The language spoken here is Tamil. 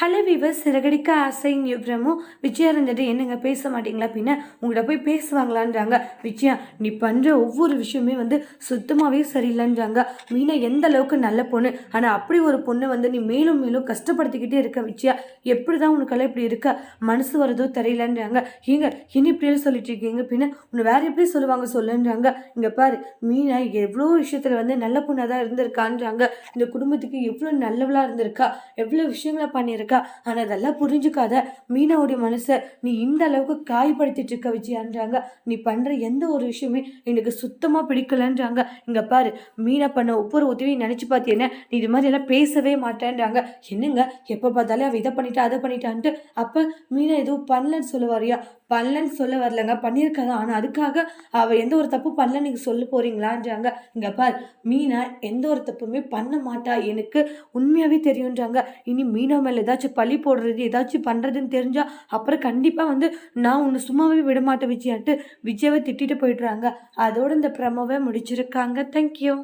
ஹலோ வீவர் சிறகடிக்க ஆசை பிரமும் விஜயா இருந்துட்டு என்னங்க பேச மாட்டீங்களா பின்ன உங்கள்கிட்ட போய் பேசுவாங்களான்றாங்க. விஜயா நீ பண்ணுற ஒவ்வொரு விஷயமே வந்து சுத்தமாகவே சரியில்லைன்றாங்க. மீனா எந்த அளவுக்கு நல்ல பொண்ணு ஆனால் அப்படி ஒரு பொண்ணை வந்து நீ மேலும் மேலும் கஷ்டப்படுத்திக்கிட்டே இருக்க விஜயா. எப்படி தான் உனக்கெல்லாம் இப்படி இருக்க? மனசு வருதோ தெரியலன்றாங்க. ஏங்க இனி இப்படியே சொல்லிட்டு இருக்கீங்க பின்ன? உன்னை வேறு எப்படி சொல்லுவாங்க சொல்லுன்றாங்க. இங்கே பாரு மீனா எவ்வளோ விஷயத்தில் வந்து நல்ல பொண்ணாக தான் இருந்திருக்கான்றாங்க. இந்த குடும்பத்துக்கு எவ்வளோ நல்லவளாக இருந்திருக்கா. எவ்வளோ விஷயங்களை பண்ணியிருக்கா. இருக்கா? ஆனால் அதெல்லாம் புரிஞ்சுக்காத. மீனாவுடைய மனசை நீ இந்த அளவுக்கு காயப்படுத்திட்டு இருக்க விஜயான்றாங்க. நீ பண்ணுற எந்த ஒரு விஷயமே எனக்கு சுத்தமாக பிடிக்கலன்றாங்க. இங்கே பாரு மீனா பண்ண ஒவ்வொரு உதவியும் நினச்சி பார்த்தீங்கன்னா நீ இது மாதிரி எல்லாம் பேசவே மாட்டேன்றாங்க. என்னங்க? எப்போ பார்த்தாலே அவள் இதை பண்ணிட்டா அதை பண்ணிட்டான்ட்டு. அப்போ மீனா எதுவும் பண்ணலன்னு சொல்லுவாரியா? பண்ணலன்னு சொல்ல வரலங்க. பண்ணியிருக்காங்க. ஆனால் அதுக்காக அவள் எந்த ஒரு தப்பு பண்ணல நீங்கள் சொல்ல போகிறீங்களான்றாங்க இங்கே பார் மீனா எந்த ஒரு தப்புமே பண்ண மாட்டா. எனக்கு உண்மையாகவே தெரியுன்றாங்க இனி மீனா மேலே தான் ஏதாச்சும் பழி போடுறது ஏதாச்சும் பண்ணுறதுன்னு தெரிஞ்சால் அப்புறம் கண்டிப்பாக வந்து நான் உன்னை சும்மாவே விட மாட்டேன் விஜயான்ட்டு. விஜயாவை திட்டிட்டு போயிடுறாங்க. அதோடு இந்த ப்ரமோவை முடிச்சிருக்காங்க. தேங்க்யூ